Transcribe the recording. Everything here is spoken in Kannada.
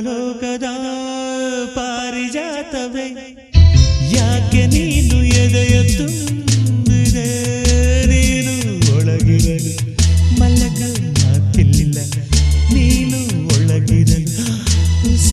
ಲೋಕದ ಪಾರಿಜಾತವೇ? ಯಾಕೆ ನೀನು ಎದೆಯ ತುಂಬಿದೆ ನೀನು ಒಳಗಿರಲು. ಮಲ್ಲಕ